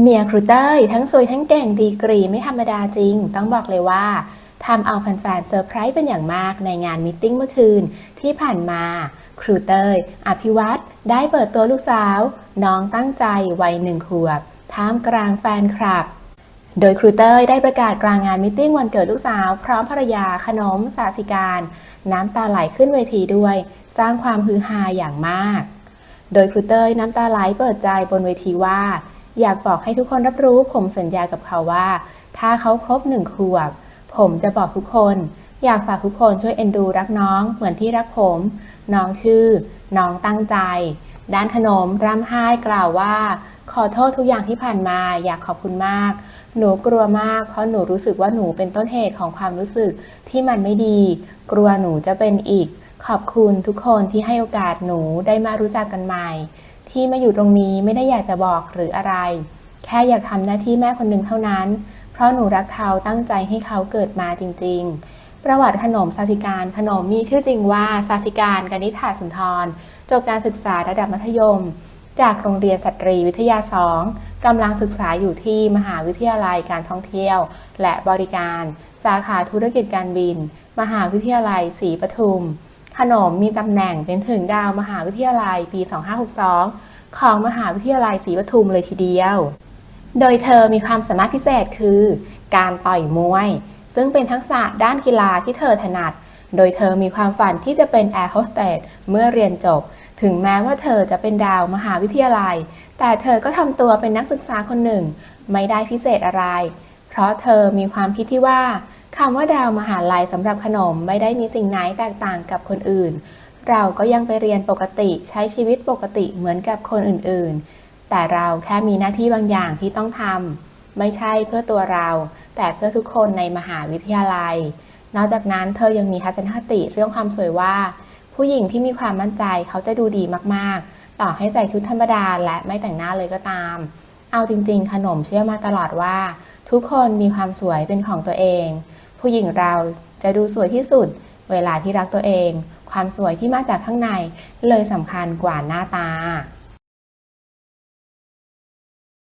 เมียครูเต้ยทั้งสวยทั้งเก่งดีกรีไม่ธรรมดาจริง ต้องบอกเลยว่าทำเอาแฟนๆเซอร์ไพรส์เป็นอย่างมากในงานมิทติ้งเมื่อคืน ที่ผ่านมาครูเต้ยอภิวัตได้เปิดตัวลูกสาว น้องตั้งใจวัยหนึ่งขวบ ท่ามกลางแฟนคลับ โดยครูเต้ยได้ประกาศกลางงานมิทติ้งวันเกิดลูกสาว พร้อมภรรยาขนมสาธิการ น้ำตาไหลขึ้นเวทีด้วย สร้างความฮือฮาอย่างมาก โดยครูเต้ยน้ำตาไหลเปิดใจบนเวทีว่า อยากบอกให้ทุกคนรับรู้ผมสัญญากับเขาว่า ถ้าเขาครบหนึ่งขวบ ผมจะบอกทุกคน อยากฝากทุกคนช่วยเอ็นดูรักน้องเหมือนที่รักผม น้องชื่อ น้องตั้งใจ ด้านขนมร่ำไห้กล่าวว่า ขอโทษทุกอย่างที่ผ่านมา อยากขอบคุณมาก หนูกลัวมาก เพราะหนูรู้สึกว่าหนูเป็นต้นเหตุของความรู้สึกที่มันไม่ดี กลัวหนูจะเป็นอีก ขอบคุณทุกคนที่ให้โอกาสหนูได้มารู้จักกันใหม่ ที่มาอยู่ตรงนี้ไม่ได้อยากจะบอกหรืออะไร แค่อยากทำหน้าที่แม่คนหนึ่งเท่านั้น เพราะหนูรักเขาตั้งใจให้เขาเกิดมาจริง ๆ ประวัติขนมสาธิการขนมมีชื่อจริงว่าสาธิการกนิษฐาสุนทร จบการศึกษาระดับมัธยม จากโรงเรียนสตรีวิทยา2กำลังศึกษาอยู่ที่มหาวิทยาลัยการท่องเที่ยว และบริการ สาขาธุรกิจการบิน มหาวิทยาลัยศรีปทุม ขนมมีตำแหน่งเป็นถึงดาวมหาวิทยาลัยปี 2562 ของมหาวิทยาลัยศรีปทุมเลยทีเดียว โดยเธอมีความสามารถพิเศษคือ การต่อยมวย ซึ่งเป็นทักษะด้านกีฬาที่เธอถนัด โดยเธอมีความฝันที่จะเป็นแอร์โฮสเตสเมื่อเรียนจบ ถึงแม้ว่าเธอจะเป็นดาวมหาวิทยาลัย แต่เธอก็ทำตัวเป็นนักศึกษาคนหนึ่ง ไม่ได้พิเศษอะไร เพราะเธอมีความคิดที่ว่า คำว่าดาวมหาลัยสำหรับขนมไม่ได้มีสิ่งไหนแตกต่างกับคนอื่น เราก็ยังไปเรียนปกติใช้ชีวิตปกติเหมือนกับคนอื่นๆ แต่เราแค่มีหน้าที่บางอย่างที่ต้องทำไม่ใช่เพื่อตัวเรา แต่เพื่อทุกคนในมหาวิทยาลัย นอกจากนั้นเธอยังมีทัศนคติเรื่องความสวยว่า ผู้หญิงที่มีความมั่นใจเขาจะดูดีมากๆ ต่อให้ใส่ชุดธรรมดาและไม่แต่งหน้าเลยก็ตาม เอาจริงๆ ขนมเชื่อมาตลอดว่า ทุกคนมีความสวยเป็นของตัวเอง ผู้หญิงเราจะดูสวยที่สุด เวลาที่รักตัวเอง ความสวยที่มาจากข้างในเลยสำคัญกว่าหน้าตา